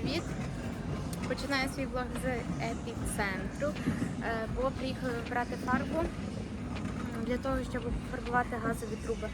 привіт! Починаю свій влог з епіцентру, е, бо приїхали брати фарбу для того, щоб пофарбувати газові труби.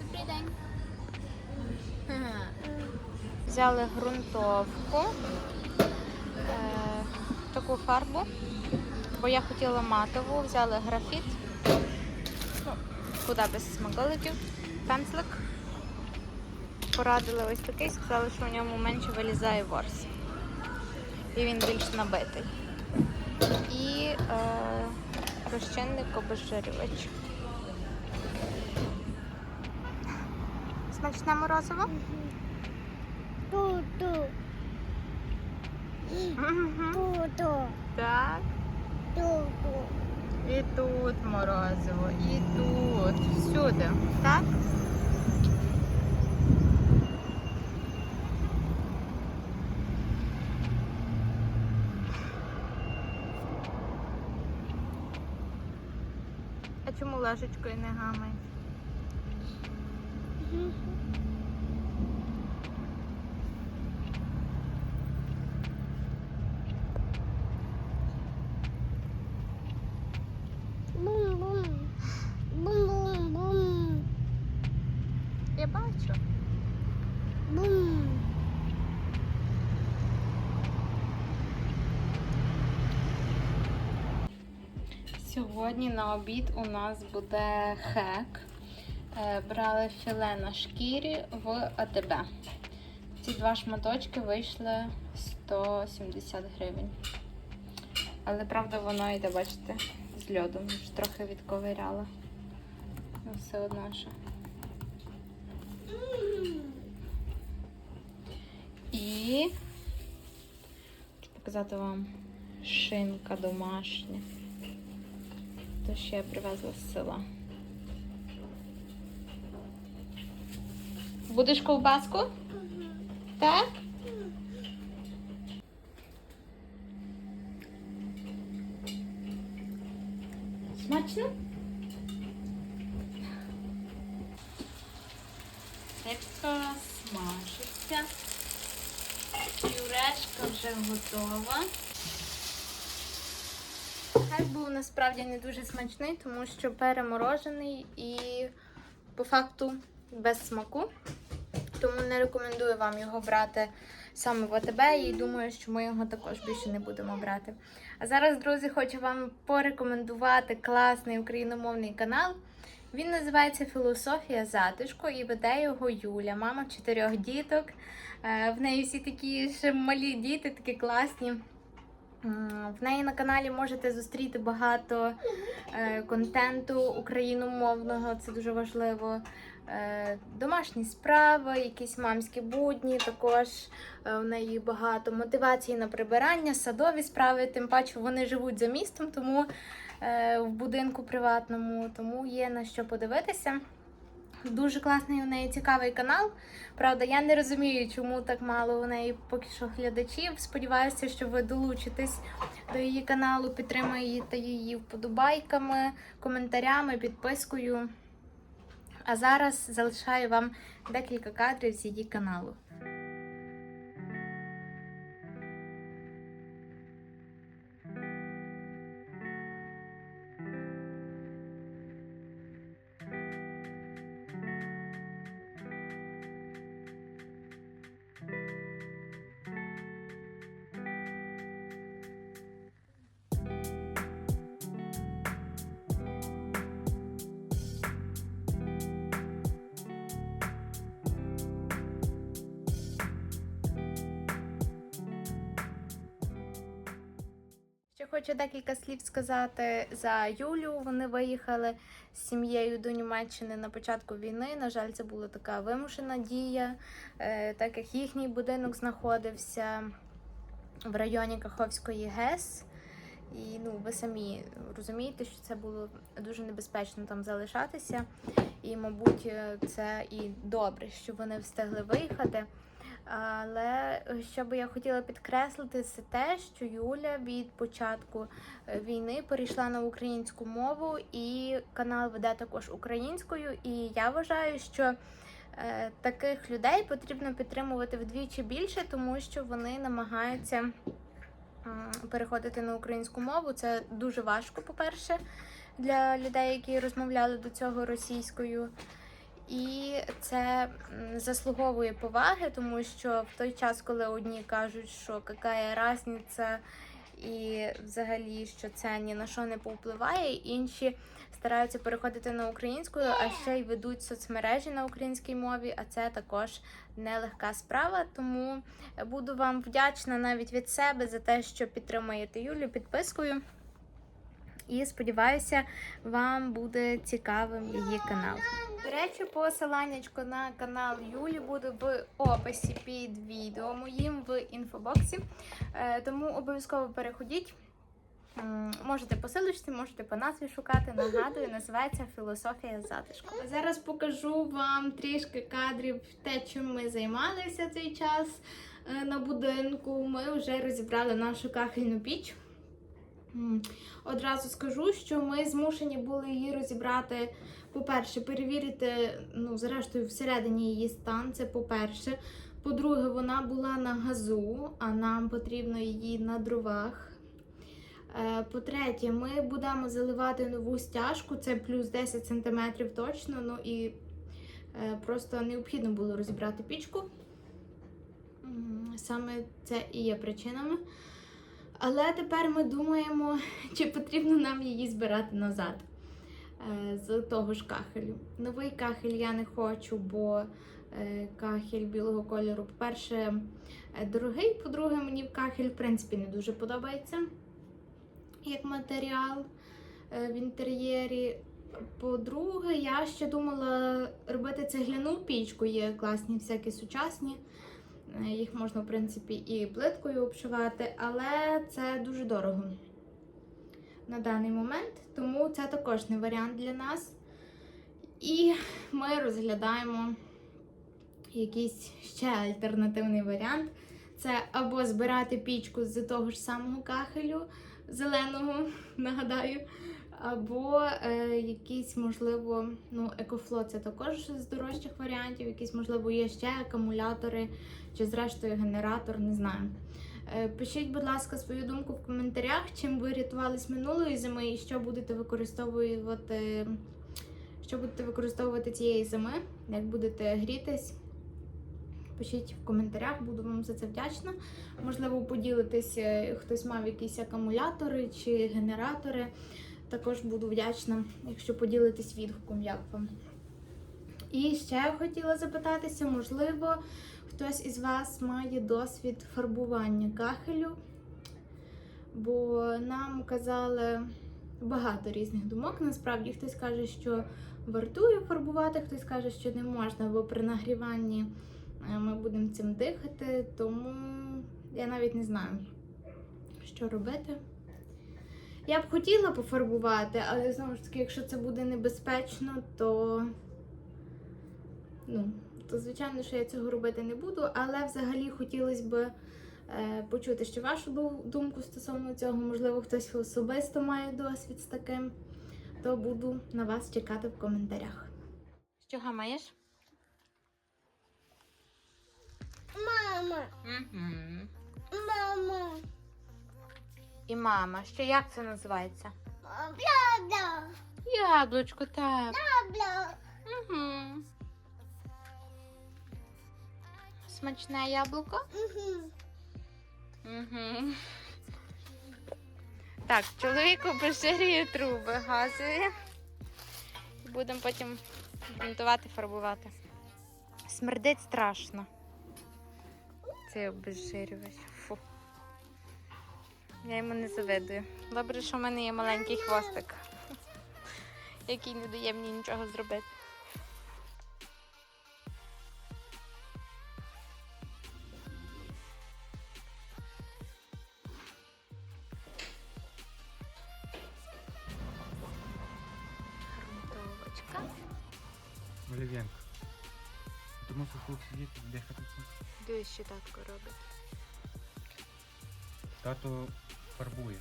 Добрий день! Взяли ґрунтовку, е, таку фарбу, бо я хотіла матову, взяли графіт. Ну, Куди без смаколиків, пензлик. Порадили ось такий, сказали, що в ньому менше вилізає ворс. І він більш набитий. І е, розчинник обезжирювач. Смачне морозиво? Ту-ту, ту-ту, Так. ту-ту. І тут морозиво, і тут. Всюди. Так? Ложечкою не? Бум-бум-бум. Я бачу. Бум. Сьогодні на обід у нас буде хек. Е, Брали філе на шкірі в АТБ. Ці два шматочки вийшли 170 гривень. Але правда воно йде, бачите, з льодом. Вже трохи відковиряла. Ну, все одно що. І показати вам шинка домашня. То ще я привезла з села. Будеш ковбаску? Так? Смачно? Рибка смажиться. Пюрешка вже готова. Хек був насправді не дуже смачний, тому що переморожений і по факту без смаку. Тому не рекомендую вам його брати саме в АТБ і думаю, що ми його також більше не будемо брати. А зараз, друзі, хочу вам порекомендувати класний україномовний канал. Він називається Філософія затишку і веде його Юля, мама чотирьох діток. Е, В неї всі такі ще малі діти, такі класні. В неї на каналі можете зустріти багато е, контенту україномовного, це дуже важливо. Е, домашні справи, якісь мамські будні, також е, в неї багато мотивації на прибирання, садові справи, тим паче вони живуть за містом, тому в будинку приватному, тому є на що подивитися. Дуже класний у неї цікавий канал. Правда, я не розумію, чому так мало у неї поки що глядачів. Сподіваюся, що ви долучитесь до її каналу, підтримуєте її вподобайками, коментарями, підпискою. А зараз залишаю вам декілька кадрів з її каналу. Хочу декілька слів сказати за Юлю. Вони виїхали з сім'єю до Німеччини на початку війни. На жаль, це була така вимушена дія, е, так як їхній будинок знаходився в районі Каховської ГЕС. І ну, ви самі розумієте, що це було дуже небезпечно там залишатися. І, мабуть, е, це і добре, що вони встигли виїхати. Але що би я хотіла підкреслити, це те, що Юля від початку е, війни перейшла на українську мову, і канал веде також українською. І я вважаю, що Е, Таких людей потрібно підтримувати вдвічі більше, тому що вони намагаються переходити на українську мову. Це дуже важко, по-перше, для людей, які розмовляли до цього російською. І це заслуговує поваги, тому що в той час, коли одні кажуть, що яка різниця, і взагалі, що це ні на що не повпливає, інші стараються переходити на українську, а ще й ведуть соцмережі на українській мові, а це також нелегка справа. Тому буду вам вдячна навіть від себе за те, що підтримуєте Юлю підпискою. І сподіваюся, вам буде цікавим її канал. До речі, посиланнячко на канал Юлі буде в описі під відео моїм в інфобоксі. Е, Тому обов'язково переходіть. Можете по силочці, можете по назві шукати. Нагадую, називається Філософія затишку. Зараз покажу вам трішки кадрів те, чим ми займалися цей час е, на будинку. Ми вже розібрали нашу кахельну піч. Одразу скажу, що ми змушені були її розібрати. По-перше, перевірити, ну, зрештою, всередині її стан. Це по-перше. По-друге, вона була на газу, а нам потрібно її на дровах. Е, По-третє, ми будемо заливати нову стяжку, це плюс 10 см точно. Ну і е, просто необхідно було розібрати пічку. Саме це і є причинами. Але тепер ми думаємо, чи потрібно нам її збирати назад е, з того ж кахелю. Новий кахель я не хочу, бо е, кахель білого кольору, по-перше, е, дорогий, по-друге, мені кахель, в принципі, не дуже подобається як матеріал в інтер'єрі. По-друге, я ще думала робити цегляну пічку, є класні всякі сучасні. Е, Їх можна, в принципі, і плиткою обшивати, але це дуже дорого на даний момент, тому це також не варіант для нас. І ми розглядаємо якийсь ще альтернативний варіант. Це або збирати пічку з того ж самого кахелю зеленого, нагадаю, або е, якийсь, можливо, ну, екофло це також з дорожчих варіантів, якісь, можливо, є ще акумулятори чи, зрештою, генератор, не знаю. Е, Пишіть, будь ласка, свою думку в коментарях, чим ви рятувались минулої зими і що будете використовувати, що будете використовувати цієї зими, як будете грітись. Пишіть в коментарях, буду вам за це вдячна. Можливо, поділитесь, е, хтось мав якісь акумулятори чи генератори. Також буду вдячна, якщо поділитесь відгуком, як вам. І ще хотіла запитатися, можливо, хтось із вас має досвід фарбування кахелю, бо нам казали багато різних думок. Насправді, хтось каже, що вартує фарбувати, хтось каже, що не можна, бо при нагріванні е, ми будемо цим дихати, тому я навіть не знаю, що робити. Я б хотіла пофарбувати, але знову ж таки, якщо це буде небезпечно, то, ну, то звичайно, що я цього робити не буду. Але взагалі хотілося б е, почути ще вашу думку стосовно цього. Можливо, хтось особисто має досвід з таким, то буду на вас чекати в коментарях. Що гамаєш? Мама, Угу. мама, І мама. Що як це називається? бляда, Яблучко, так. бля, Угу. Смачне яблуко? угу. Угу. Так, чоловіку поширює труби газові. Будемо потім бунтувати, фарбувати. Смердить страшно. Цей обезжирювач. Фу. Я йому не завидую. Добре, що в мене є маленький хвостик, який не дає мені нічого зробити. Татко робить. Тато фарбує.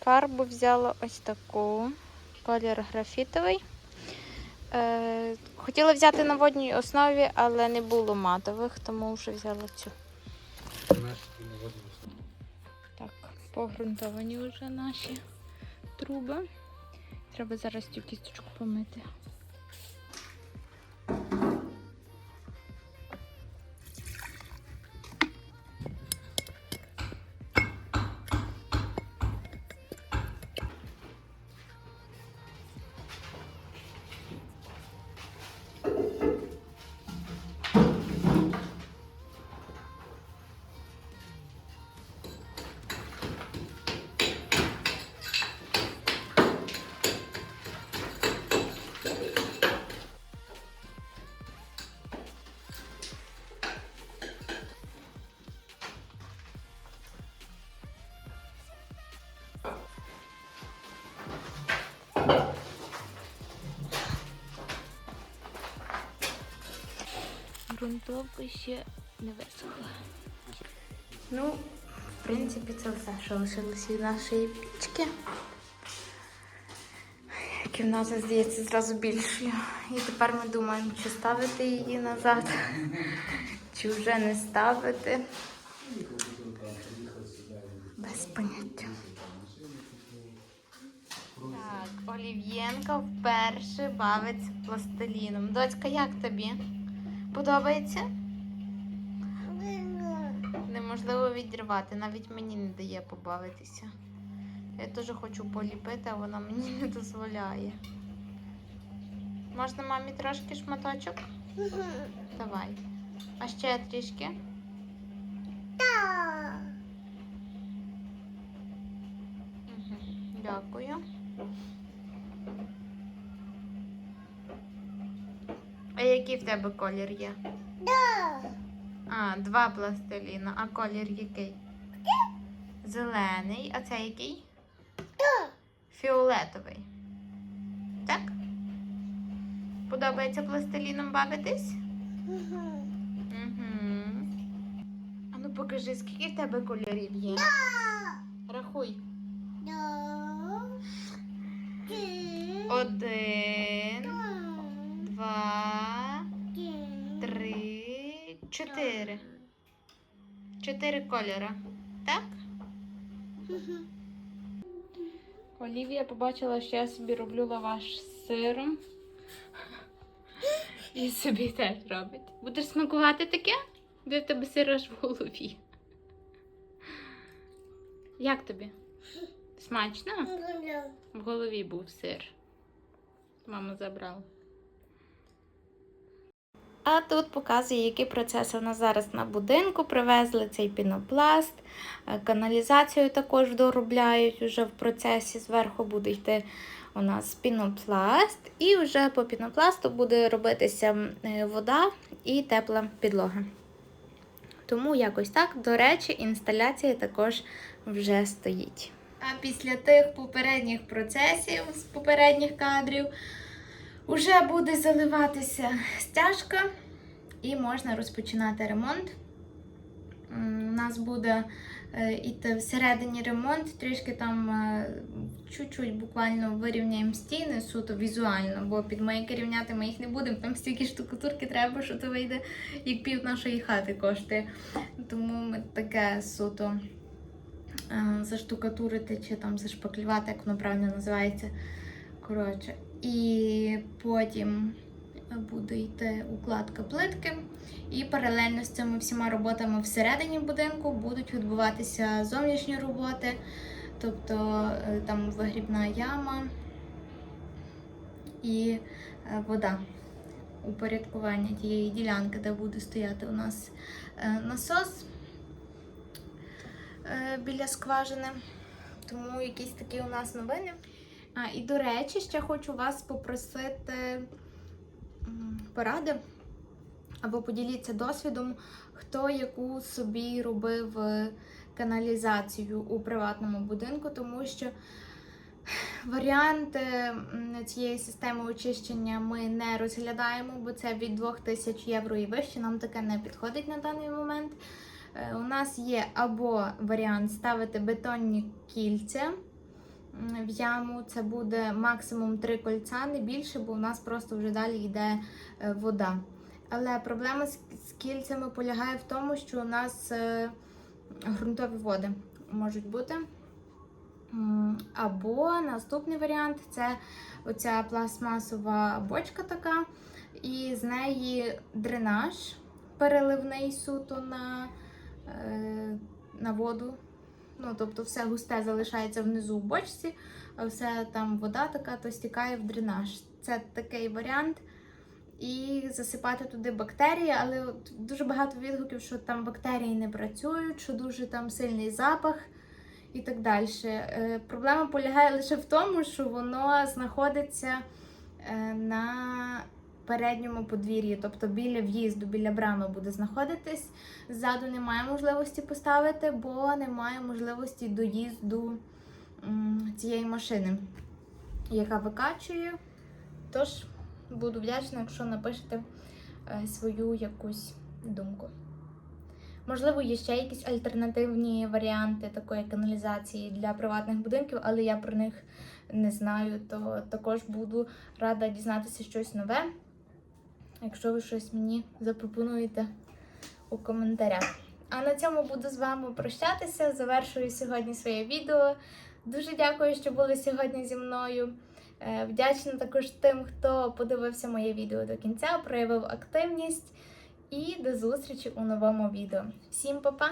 Фарбу взяла ось таку. Колір графітовий. Е, хотіла взяти на водній основі, але не було матових, тому вже взяла цю. Погрунтовані вже наші труби. Треба зараз цю кісточку помити. Грунтовка ще не висохла. Ну, в принципі, це все, що лишилося від нашої пічки. Нас, здається, зразу більшою. І тепер ми думаємо, чи ставити її назад, чи вже не ставити. Без поняття. Так, Олів'єнка вперше бавиться пластиліном. Доцька, як тобі? Подобається? Неможливо відірвати, навіть мені не дає побавитися. Я теж хочу поліпити, а вона мені не дозволяє. Можна мамі трошки шматочок? Давай. А ще трішки. Дякую. Який в тебе колір є? А, два пластиліна. А колір який? Зелений. А це який? Фіолетовий. Так? Подобається пластиліном бавитись? Угу. А ну покажи, скільки в тебе кольорів є? Рахуй. Один, два, три, чотири. Чотири кольора. Так? Олівія побачила, що я собі роблю лаваш з сиром. І собі теж робить. Будеш смакувати таке? Де в тебе сир аж в голові? Як тобі? Смачно? В голові був сир. Мама забрала. А тут показує, які процеси у нас зараз на будинку. Привезли цей пінопласт, е, каналізацію також доробляють уже в процесі. Зверху буде йти у нас пінопласт, і вже по пінопласту буде робитися е, вода і тепла підлога. Тому якось так. До речі, інсталяція також вже стоїть. А після тих попередніх процесів з попередніх кадрів вже буде заливатися стяжка і можна розпочинати ремонт. У нас буде е, іти всередині ремонт, трішки там е, чуть-чуть буквально вирівняємо стіни суто візуально, бо під маяки рівняти ми їх не будемо. Там стільки штукатурки треба, що то вийде як пів нашої хати коштує. Тому ми таке суто е, заштукатурити чи там зашпаклювати, як воно правильно називається. Коротше. І потім буде йти укладка плитки. І паралельно з цими всіма роботами всередині будинку будуть відбуватися зовнішні роботи, тобто е, там вигрібна яма і е, вода. Упорядкування тієї ділянки, де буде стояти у нас е, насос біля скважини. Тому якісь такі у нас новини. А, і до речі, ще хочу вас попросити поради або поділіться досвідом, хто яку собі робив е, каналізацію у приватному будинку, тому що варіанти цієї системи очищення ми не розглядаємо, бо це від 2000 євро і вище. Нам таке не підходить на даний момент. Е, У нас є або варіант ставити бетонні кільця. В яму. Це буде максимум 3 кольця, не більше, бо у нас просто вже далі йде е, вода. Але проблема з, з кільцями полягає в тому, що у нас е, ґрунтові води можуть бути. Або наступний варіант це оця пластмасова бочка така, і з неї дренаж переливний суто на, е, на воду. Ну, тобто все густе залишається внизу в бочці, а все там вода така, то стікає в дренаж. Це такий варіант. І засипати туди бактерії, але дуже багато відгуків, що там бактерії не працюють, що дуже там сильний запах і так далі. Е, Проблема полягає лише в тому, що воно знаходиться е, на передньому подвір'ї, тобто біля в'їзду, біля брами буде знаходитись. Ззаду немає можливості поставити, бо немає можливості доїзду цієї машини, яка викачує. Тож буду вдячна, якщо напишете е, свою якусь думку. Можливо, є ще якісь альтернативні варіанти такої каналізації для приватних будинків, але я про них не знаю, то також буду рада дізнатися щось нове, якщо ви щось мені запропонуєте у коментарях. А на цьому буду з вами прощатися. Завершую сьогодні своє відео. Дуже дякую, що були сьогодні зі мною. Е, Вдячна також тим, хто подивився моє відео до кінця, проявив активність. І до зустрічі у новому відео. Всім па-па!